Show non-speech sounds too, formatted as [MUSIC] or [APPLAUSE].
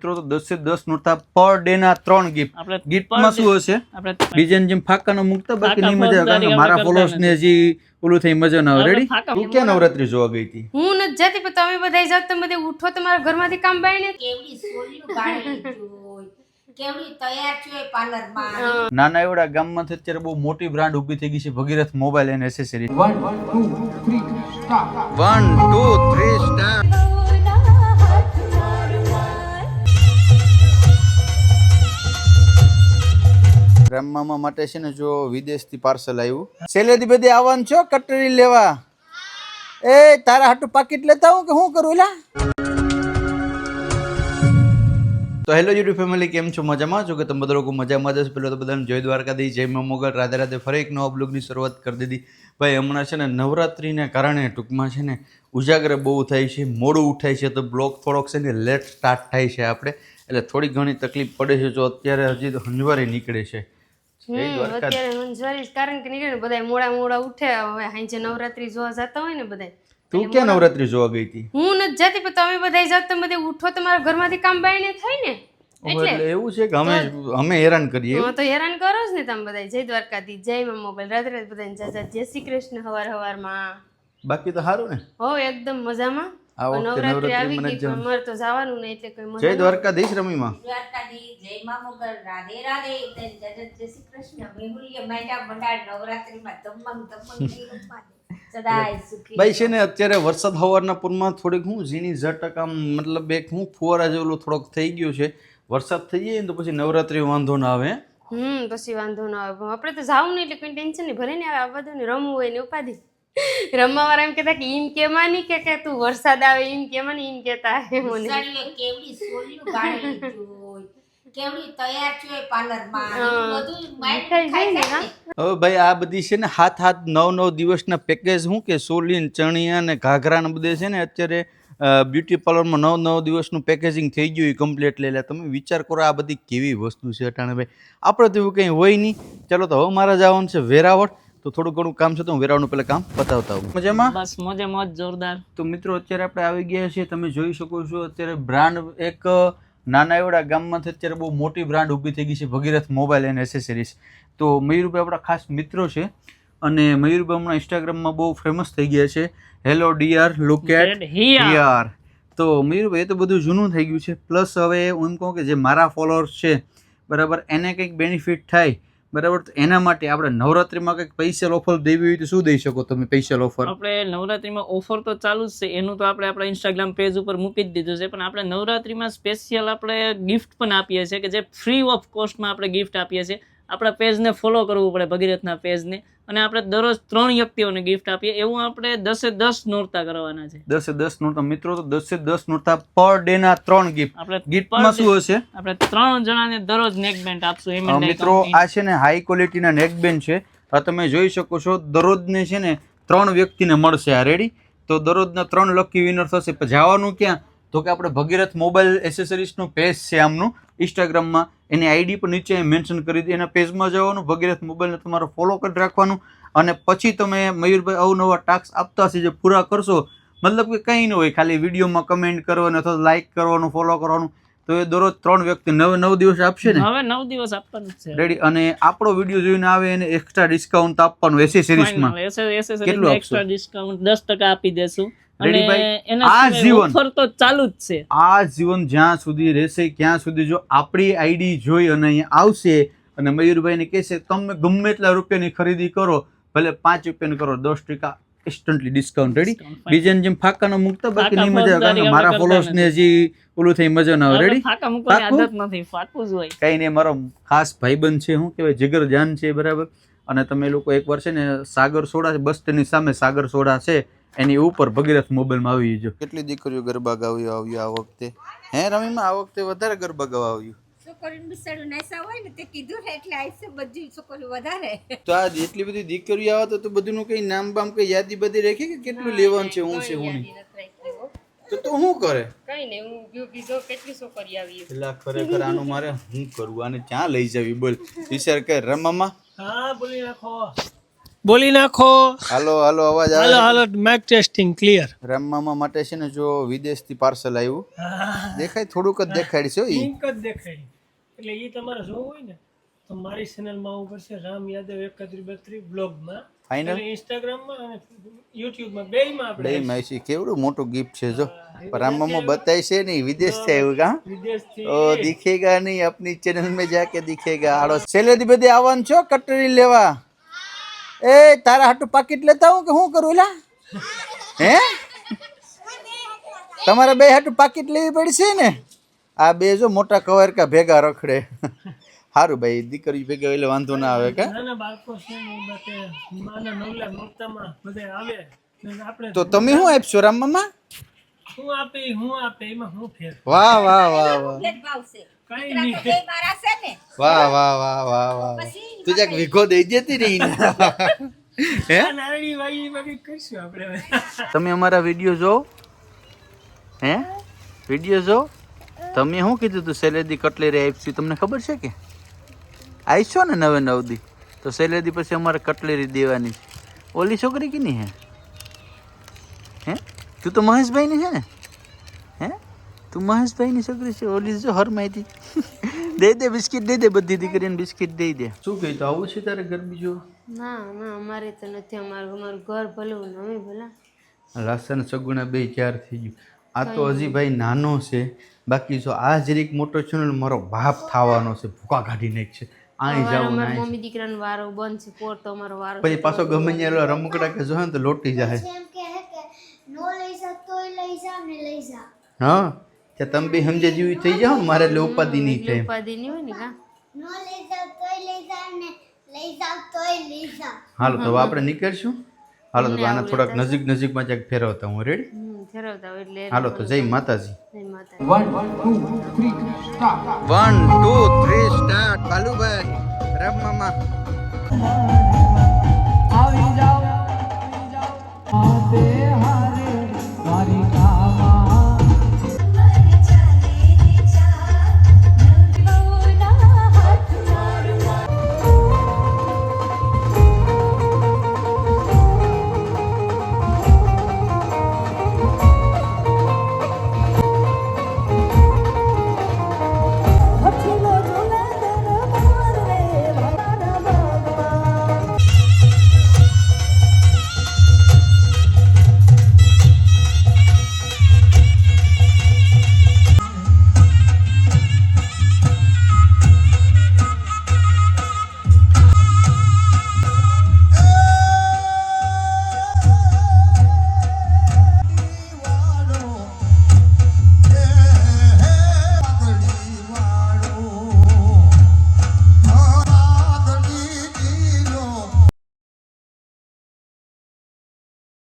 મિત્રો તો દસે દસ નોરતા પર ડે ના ત્રણ ગિફ્ટ ગિફ્ટમાં શું હશે? બીજાને જેમ ફાકાનો મુકતા બાકી નહીં મજા આવે. કારણ કે મારા ફોલોઅર્સ ને હજી ઓલું થઈ મજા ના આવે. રેડી તું ક્યાં નવરાત્રી જોવા ગઈ હતી? હું નથી જતી પણ તમે બધા જાવ તમે બધા ઉઠો તમારા ઘરમાંથી કામ બાઈને કેવડી સોલિયું કેવડી તૈયાર છે પાર્લરમાં. નાના એવડા ગામમાં અત્યારે બહુ મોટી બ્રાન્ડ ઊભી થઈ ગઈ છે Bhagirath mobile and accessory. One two three star રામમામા માટે છે ને જો વિદેશથી પાર્સલ આવ્યું સેલેરી બધી આવવાનું છો? કટરી લેવા. એ, તારા હાટું પાકીટ લેતા હું કે શું કરું? એલા તો હેલો યુટ્યુબ ફેમિલી કેમ છો? મજામાં? છો કે તમે બધા લોકો મજામાં જ પેલો તો બધાને જય દ્વારકાધીશ, જય મા મોગલ. રાધે રાધે ફરી એક નવા બ્લોગની શરૂઆત કરી દીધી. ભાઈ, હમણાં છે ને નવરાત્રિને કારણે ટૂંકમાં છે ને ઉજાગર બહુ થાય છે, મોડું ઉઠાય છે, તો બ્લોગ થોડોક છે ને લેટ સ્ટાર્ટ થાય છે આપણે. એટલે થોડી ઘણી તકલીફ પડે છે, જો અત્યારે હજી તો હંજવારી નીકળે છે. દ્વારકા અત્યારે મંજવારી કારણ કે નીકળે બધા મોડા મોડા ઉઠે હવે હાંજે નવરાત્રી જોવા જતા હોય ને બધા તું ક્યાં નવરાત્રી જોવા ગઈ હતી? હું નથી જતી પણ તમે બધા જાવ તમે બધા ઉઠો તમારા ઘરમાંથી કામ બાઈને થાય ને. એટલે એવું છે કે અમે અમે હેરાન કરીએ હું તો હેરાન કરો જ ને તમે બધા જય દ્વારકાધી જય માં મોબાઈલ. રાત રાત બધાને જા જા જય શ્રી કૃષ્ણ હવાર હવારમાં. બાકી તો સારું ને. હો એકદમ મજામાં. આ વખતે નવરાત્રી આવી ગઈ પણ અમારે તો જવાનું નહીં એટલે કોઈ જય દ્વારકાધીશ રમીમાં. દ્વારકાધી જય મા મોગલ રાધે રાધે જય જય જય શ્રી કૃષ્ણ મેહુલ્ય મૈડા મંડાળ નવરાત્રીમાં તમંગ તમંગ સદાય સુખી ભાઈ છે ને અત્યારે વરસાદ હવારના પૂરમાં થોડીક હું ઝીણી ઝટક આમ મતલબ એક હું ફુવારા જેવું થોડોક થઈ ગયું છે. વરસાદ થઈ જાય ને તો પછી નવરાત્રી વાંધો ના આવે. હમ પછી વાંધો ના આવે. આપણે તો જાવું નહીં એટલે કોઈ ટેન્શન નહીં ભલે ને આવે આવવા બધું રમવું હોય ને ઉપાધિ. [LAUGHS] રમવા વાળા એમ કહેતા કે એમ કેમાં નહીં કે કે તું વરસાદ આવે એમ કેમાં નહીં એમ કહેતા મને. કેવડી સોલ્યું ગાળી કેવડી તૈયાર છે પાર્લરમાં. બધું માઇન્ડ ખાઈ જાય હવે ભાઈ આ બધી છે ને હાથ હાથ નવ નવ દિવસના પેકેજ શું કે સોલીન ચણિયા ને ઘાઘરા ને બધે છે ને અત્યારે બ્યુટી પાર્લરમાં નવ નવ દિવસનું પેકેજિંગ થઈ ગયું કમ્પ્લીટ લઈ લે તમે વિચાર કરો આ બધી કેવી વસ્તુ છે અટાણે ભાઈ. આપણે તો એવું કંઈ હોય નહીં ચાલો તો હવે મારા જવાનું છે વેરાવળ. તો થોડું ઘણું કામ છે તો હું વેરાવળનું પહેલાં કામ પતાવતા આવું. મજામાં? બસ મોજે મોજ જોરદાર. તો મિત્રો અત્યારે આપણે આવી ગયા છીએ તમે જોઈ શકો છો અત્યારે બ્રાન્ડ એક નાના એવડા ગામમાંથી અત્યારે બહુ મોટી બ્રાન્ડ ઊભી થઈ ગઈ છે ભગીરથ મોબાઈલ એન્ડ એસેસરીઝ. તો મયુરભાઈ આપણા ખાસ મિત્રો છે અને મયુરભાઈ હમણાં ઇન્સ્ટાગ્રામમાં બહુ ફેમસ થઈ ગયા છે. Hello DR look at here તો મયુરભાઈ એ તો બધું જૂનું થઈ ગયું છે પ્લસ હવે હું એમ કહું કે જે મારા ફોલોઅર્સ છે બરાબર એને કંઈક બેનિફિટ થાય બરાબર? તો એના માટે આપણે નવરાત્રિમાં કંઈક સ્પેશિયલ ઓફર દેવી હોય તો શું દઈ શકો તમે સ્પેશિયલ ઓફર આપણે નવરાત્રીમાં ઓફર તો ચાલુ જ છે. એનું તો આપણે આપણા ઇન્સ્ટાગ્રામ પેજ ઉપર મૂકી જ દીધું છે. પણ આપણે નવરાત્રીમાં સ્પેશિયલ આપણે ગિફ્ટ પણ આપીએ છીએ કે જે ફ્રી ઓફ કોસ્ટમાં આપણે ગિફ્ટ આપીએ છીએ. આપણા પેજને ફોલો કરવું પડે ભગીરથના પેજને. અને આપણે દરરોજ ત્રણ વ્યક્તિઓને ગિફ્ટ આપીએ એવું આપણે દસે દસ નોરતા કરવાના છે. દસે દસ નોરતા. મિત્રો તો દસે દસ નોરતા પર ડે ના ત્રણ ગિફ્ટ આપણે ગિફ્ટમાં શું હશે? આપણે ત્રણ જણાને દરરોજ નેક બેન્ડ આપશું એમ મિત્રો આ છે ને હાઈ ક્વોલિટીના નેકબેન્ડ છે. આ તમે જોઈ શકો છો દરરોજને છે ને ત્રણ વ્યક્તિને મળશે આ રેડી તો દરરોજના ત્રણ લકી વિનર થશે પણ જવાનું ક્યાં? તો કે આપણે ભગીરથ મોબાઈલ એસેસરીઝનું પેજ છે આમનું ઇન્સ્ટાગ્રામમાં એની આઈડી પણ નીચે મેન્શન કરી દીધી એના પેજમાં જવાનું ભગીરથ મોબાઈલને તમારે ફોલો કરી રાખવાનું. અને પછી તમે મયુરભાઈ અવનવા ટાસ્ક આપતા હશે જે પૂરા કરશો મતલબ કે કંઈ ન હોય. ખાલી વિડીયોમાં કમેન્ટ કરવાનું અથવા લાઇક કરવાનું ફોલો કરવાનું. તો એ દરરોજ ત્રણ વ્યક્તિ નવ નવ દિવસ આપશે ને? હવે નવ દિવસ આપવાનું છે. રેડી અને આપણો વીડિયો જોઈને આવે એને એક્સ્ટ્રા ડિસ્કાઉન્ટ આપવાનું એસેસરીઝમાં કેટલું? એક્સ્ટ્રા ડિસ્કાઉન્ટ દસ ટકા આપી દેશું. આ જીવન. જ જ્યાં સુધી રહેશે ક્યાં સુધી જો આપણી આઈડી જોઈ અને અહીંયા આવશે અને મયુરભાઈને કહેશે તમે ગમે એટલા રૂપિયાની ખરીદી કરો ભલે પાંચ રૂપિયાની કરો દસ ટકા ઇન્સ્ટન્ટલી ડિસ્કાઉન્ટ રેડી. બીજાને જેમ ફાકાનો મૂકતા બાકી નહીં મજા આવે કારણ કે ફોજદારી મારા ફોલોઅર્સ ને હજી ઓલું થઈ મજા ના આવે. રેડી ફાકા મૂકવાની આદત નથી ફાકું જ હોય. કઈ નહીં મારો ખાસ ભાઈબંધ છે શું કહેવાય જીગર જાન છે બરાબર? અને તમે લોકો એકવાર છે ને સાગર સોડા છે બસ તેની સામે સાગર સોડા છે એની ઉપર ભગીરથ મોબાઈલમાં આવી જજો કેટલી દીકરીઓ ગરબા ગાવી આવ્યું આ વખતે? હે રમીમાં આ વખતે વધારે ગરબા ગાવા આવ્યું? છોકરીનું બિચારું નાસા હોય ને તે કીધું ને એટલે આઈસે બધી છોકરીઓ વધારે. તો આ એટલી બધી દીકરીઓ આવે તો તો બધુંનું કઈ નામ બામ કઈ યાદી બધી રાખી કે કેટલું લેવાનું છે હું છે હું તો તો શું કરે? કઈ નહીં હું ગયો બીજો કેટલી છોકરી આવી. પેલા ખરેખર આનું મારે શું કરવું આને ક્યાં લઈ જવી બોલ? વિચાર કર રમામાં હા બોલી નાખો. બોલી નાખો. હાલો હાલો અવાજ હાલો આવે હાલો મેક ટેસ્ટિંગ ક્લિયર રામમામા માટે છે ને જો વિદેશથી પાર્સલ આવ્યું. દેખાય થોડુંક જ દેખાડી છે ઈ. જ દેખાય. એટલે ઈ તમારે જોવું હોય ને તો મારી ચેનલમાં આવું પડશે. રામ યાદવ એકાત્રી બત્રી બ્લોગમાં. ફાઇનલ ઇન્સ્ટાગ્રામમાં અને યુટ્યુબમાં બેયમાં આપણે બેયમાં છે કેવડું મોટું ગિફ્ટ છે જો. રામમાં બતાય છે નહીં વિદેશથી આવ્યું કા? વિદેશથી ઓ દિખેગા નહીં આપની ચેનલ મે જાકે દેખેગા. આડો સેલેરી બધી આવવાનું છો કટરી લેવા. એ તારા હાટુ પાકીટ લેતા હું કે હું કરું એલા? હે? તમારે બે હાટુ પાકીટ લેવી પડશે ને? આ બે જો મોટા કવર કા ભેગા રખડે. સારું ભાઈ દીકરી ભેગા એટલે વાંધો ના આવે કે? તો તમે શું આપશો રામમામા હું આપે હું આપે એમાં હું ફેર? વાહ વાહ વાહ વાહ. કઈ નહીં. મારા છે ને. વાહ વાહ વાહ વાહ વાહ તું જાક વિઘો દઈ જતી રહી [LAUGHS] હે? આપણે [LAUGHS] તમે અમારા વીડિયો જો હે? વીડિયો જો તમે શું કીધું તું? સેલેરી કટલેરી આપી તમને ખબર છે કે? આવીશો ને નવે નવદી? તો સેલેદી પછી અમારે કટલેરી દેવાની છે. ઓલી છોકરી કીની હે? હે? તું તો મહેશભાઈની છે ને? હે? તું મહેશભાઈની છોકરી છે? ઓલી જો હર માહિતી [LAUGHS] દે દે બિસ્કિટ દે દે બધી દીકરીને બિસ્કિટ દઈ દે. શું કહી તો આવું છે તારે ઘર બીજું ના ના અમારે તો નથી અમારું અમારું ઘર ભલું અમે ભલા. લસણ સગુણા બે ચાર થઈ ગયું. આ તો હજી ભાઈ નાનો છે. બાકી જો આ જરીક મોટો છે ને મારો બાપ થવાનો છે. ભૂકા કાઢી છે. આઈ જાવ અમારા મમ્મી દીકરાનો વારો બંધ છે પોર તો અમારો વારો પછી પાછો ગમે ત્યાં રમકડા કે જોહે તો લોટી જાય એમ કહે કે નો લઈ જા તોય લઈ જા ને લઈ જા. હા? કે તમે બી સમજે જેવી થઈ જાવ મારે એટલે ઉપાધિ નહીં થાય. ઉપાધિ નહીં હોય ને કા નો લઈ જા તોય લઈ જા ને લઈ જા તોય લઈ જા. હાલો તો આપણે નીકળશું. હાલો તો આના થોડાક નજીક નજીકમાં ક્યાંક ફેરવતા હું રેડી ફેરવતા એટલે હાલો તો જય માતાજી. One two three start Balubhai Ram મામા આવી જાઓ.